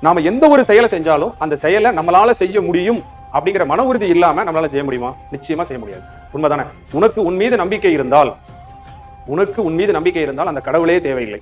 நாம எந்த ஒரு செயலை செஞ்சாலும் அந்த செயலை நம்மளால செய்ய முடியும் அப்படிங்கிற மன உறுதி இல்லாம நம்மளால செய்ய முடியுமா? நிச்சயமா செய்ய முடியாது. உண்மைதானே? உனக்கு உன் மீது நம்பிக்கை இருந்தால் உனக்கு உன் மீது நம்பிக்கை இருந்தால் அந்த கடவுளே தேவையில்லை.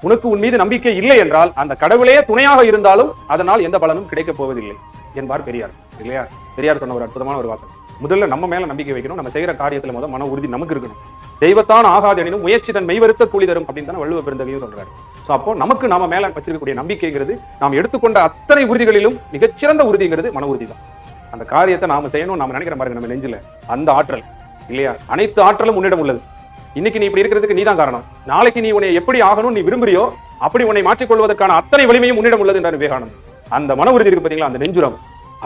உனக்கு உன் மீது நம்பிக்கை இல்லை என்றால் அந்த கடவுளே துணையாக இருந்தாலும் அதனால் எந்த பலனும் கிடைக்கப் போவதில்லை என்பார் பெரியார். இல்லையா? பெரியார் சொன்ன ஒரு அற்புதமான ஒரு வாசகம். முதல்ல நம்ம மேல நம்பிக்கை வைக்கணும். நம்ம செய்யற காரியத்துல முதல் மன உறுதி நமக்கு இருக்கணும். தெய்வத்தான் ஆகாது எனினும் முயற்சி தன் மெய்வருத்த கூலி தரும் அப்படின்னு தான் வள்ளுவ பெருந்தகையும் சொல்றாரு. ஸோ அப்போ நமக்கு நாம மேல வச்சிருக்கக்கூடிய நம்பிக்கைங்கிறது நாம் எடுத்துக்கொண்ட அத்தனை உறுதிகளிலும் மிகச்சிறந்த உறுதிங்கிறது மன உறுதி தான். அந்த காரியத்தை நாம செய்யணும் நாம நினைக்கிற மாதிரி நம்ம நெஞ்சில அந்த ஆற்றல் இல்லையா? அனைத்து ஆற்றலும் உன்னிடம் உள்ளது. இன்னைக்கு நீ இப்படி இருக்கிறதுக்கு நீ தான் காரணம். நாளைக்கு நீ உன்னை எப்படி ஆகணும் நீ விரும்புறியோ அப்படி உன்னை மாற்றிக்கொள்வதற்கான அத்தனை வலிமையும் உன்னிடம் உள்ளது என்றார் விவேகானந்த் அந்த மன உறுதி இருக்கு பாத்தீங்களா? அந்த நெஞ்சுரம்.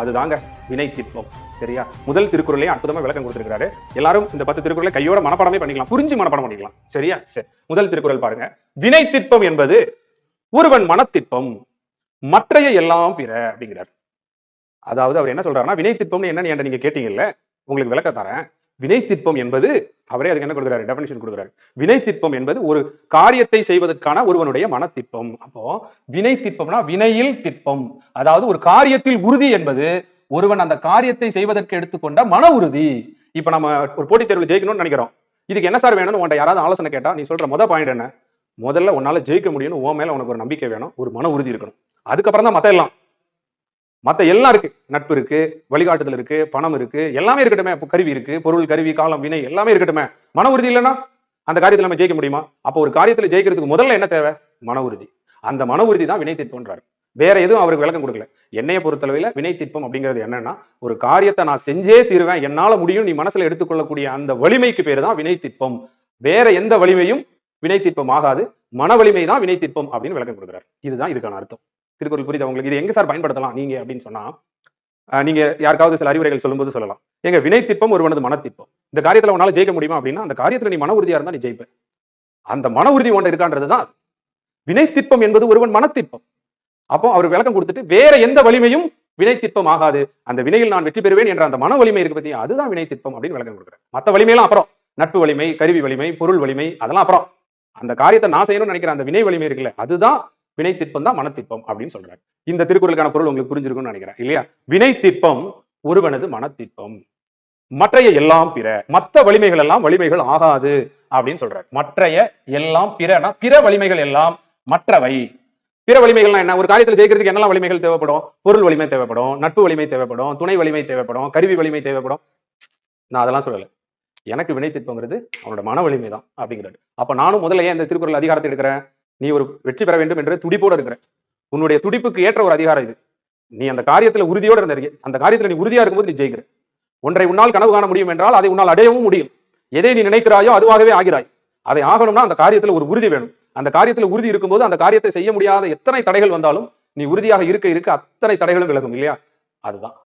அதுதாங்க வினை திட்பம் சரியா? முதல் திருக்குறளே அற்புதமா விளக்கம் கொடுத்திருக்காரு எல்லாரும் இந்த பத்து திருக்குறளை கையோட மனப்பாடமே பண்ணிக்கலாம். புரிஞ்சு மனப்பாடம் பண்ணிக்கலாம். சரியா? சரி முதல் திருக்குறள் பாருங்க. வினை திட்பம் என்பது ஒருவன் மனத்திற்பம் மற்றைய எல்லாம் பிற அப்படிங்கிறார். அதாவது அவர் என்ன சொல்றாருன்னா வினை திட்பம்னு என்னன்னு நீங்க கேட்டீங்கல்ல? உங்களுக்கு விளக்க தரேன். வினை திட்பம் என்பது அவரே அதுக்கு என்ன கொடுக்குறாரு? டெபினிஷன் கொடுக்குறாரு. வினை திட்பம் என்பது ஒரு காரியத்தை செய்வதற்கான ஒருவனுடைய மனத்திற்பம். அப்போ வினை திட்பம்னா வினையில் திட்பம் அதாவது ஒரு காரியத்தில் உறுதி என்பது ஒருவன் அந்த காரியத்தை செய்வதற்கு எடுத்துக்கொண்ட மன உறுதி. இப்ப நம்ம ஒரு போட்டித் தேர்வில் ஜெயிக்கணும்னு நினைக்கிறோம். இதுக்கு என்ன சார் வேணும்னு உன்ட்ட யாராவது ஆலோசனை கேட்டா நீ சொல்ற முத பாயிண்ட் என்ன? முதல்ல உன்னால ஜெயிக்க முடியும்னு உன் மேல உனக்கு ஒரு நம்பிக்கை வேணும். ஒரு மன உறுதி இருக்கணும். அதுக்கப்புறம் தான் மத்த எல்லாம் மற்ற எல்லாம் இருக்கு. நட்பு இருக்கு வழிகாட்டுதல் இருக்கு பணம் இருக்கு எல்லாமே இருக்கட்டுமே. அப்போ கருவி இருக்கு பொருள் கருவி காலம் வினை எல்லாமே இருக்கட்டுமே. மன உறுதி இல்லைன்னா அந்த காரியத்தில் நம்ம ஜெயிக்க முடியுமா? அப்போ ஒரு காரியத்தில் ஜெயிக்கிறதுக்கு முதல்ல என்ன தேவை? மன உறுதி. அந்த மன உறுதி தான் வினை தீர்ப்புன்றாரு வேற எதுவும் அவருக்கு விளக்கம் கொடுக்கல. என்னைய பொறுத்தளவில் வினை தீர்ப்பம் அப்படிங்கிறது என்னன்னா ஒரு காரியத்தை நான் செஞ்சே தீருவேன் என்னால் முடியும் நீ மனசுல எடுத்துக்கொள்ளக்கூடிய அந்த வலிமைக்கு பேர் தான் வினை தீர்ப்பம் வேற எந்த வலிமையும் வினை தீர்ப்பம் ஆகாது. மன வலிமை தான் வினை தீர்ப்பம் அப்படின்னு விளக்கம் கொடுக்குறாரு. இதுதான் இதுக்கான அர்த்தம். திருக்குறள் புரியுது உங்களுக்கு? இது எங்க சார் பயன்படுத்தலாம் நீங்க அப்படின்னு சொன்னா நீங்க யாருக்காவது சில அறிவுரைகள் சொல்லும்போது சொல்லலாம். எங்க வினை திட்பம் ஒருவனது மனத்திட்பம் இந்த காரியத்துல உன்னால ஜெயிக்க முடியுமா அப்படின்னா அந்த காரியத்துல நீ மன உறுதியா இருந்தா நீ ஜெயிப்ப. அந்த மன உறுதி ஒன்று இருக்கான்றது தான். வினை திட்பம் என்பது ஒருவன் மனத்திட்பம் அப்போ அவர் விளக்கம் கொடுத்துட்டு வேற எந்த வலிமையும் வினை திட்பம் ஆகாது. அந்த வினையில் நான் வெற்றி பெறுவேன் என்ற அந்த மன வலிமை இருக்கு பத்தியா? அதுதான் வினை திட்பம் அப்படின்னு விளக்கம் கொடுக்குறேன் மத்த வலிமையெல்லாம் அப்புறம். நட்பு வலிமை கருவி வலிமை பொருள் வலிமை அதெல்லாம் அப்புறம். அந்த காரியத்தை நான் செய்யணும்னு நினைக்கிற அந்த வினை வலிமை இருக்குல்ல அதுதான் வினை திட்பம் தான் மனத்திற்பம் அப்படின்னு சொல்றாரு. இந்த திருக்குறளுக்கான பொருள் உங்களுக்கு புரிஞ்சிருக்கும்னு நினைக்கிறேன் இல்லையா? வினை திட்பம் ஒருவனது மனத்திற்பம். மற்றைய எல்லாம் பிற மற்ற வலிமைகள் எல்லாம் வலிமைகள் ஆகாது அப்படின்னு சொல்றாரு. மற்றைய எல்லாம் பிறனா பிற வலிமைகள் எல்லாம் மற்றவை. பிற வலிமைகள்னா என்ன? ஒரு காரியத்தில் ஜெயிக்கிறதுக்கு என்னெல்லாம் வலிமைகள் தேவைப்படும்? பொருள் வலிமை தேவைப்படும் நட்பு வலிமை தேவைப்படும் துணை வலிமை தேவைப்படும் கருவி வலிமை தேவைப்படும். நான் அதெல்லாம் சொல்லலை. எனக்கு வினை திட்பங்கிறது அவனோட மன வலிமை தான் அப்படிங்கிறாரு. அப்ப நானும் முதல்ல ஏன் இந்த திருக்குறள் அதிகாரத்தை எடுக்கிறேன்? நீ ஒரு வெற்றி பெற வேண்டும் என்று துடிப்போடு இருக்கிற. உன்னுடைய துடிப்புக்கு ஏற்ற ஒரு அதிகாரம் இது. நீ அந்த காரியத்துல உறுதியோடு இருந்த அந்த காரியத்துல நீ உறுதியா இருக்கும்போது நீ ஜெயிக்கிற. ஒன்றை உன்னால் கனவு காண முடியும் என்றால் அதை உன்னால் அடையவும் முடியும். எதை நீ நினைக்கிறாயோ அதுவாகவே ஆகிறாய். அதை ஆகணும்னா அந்த காரியத்துல ஒரு உறுதி வேணும். அந்த காரியத்தில் உறுதி இருக்கும்போது அந்த காரியத்தை செய்ய முடியாத எத்தனை தடைகள் வந்தாலும் நீ உறுதியாக இருக்க இருக்க அத்தனை தடைகளும் விலகும் இல்லையா? அதுதான்.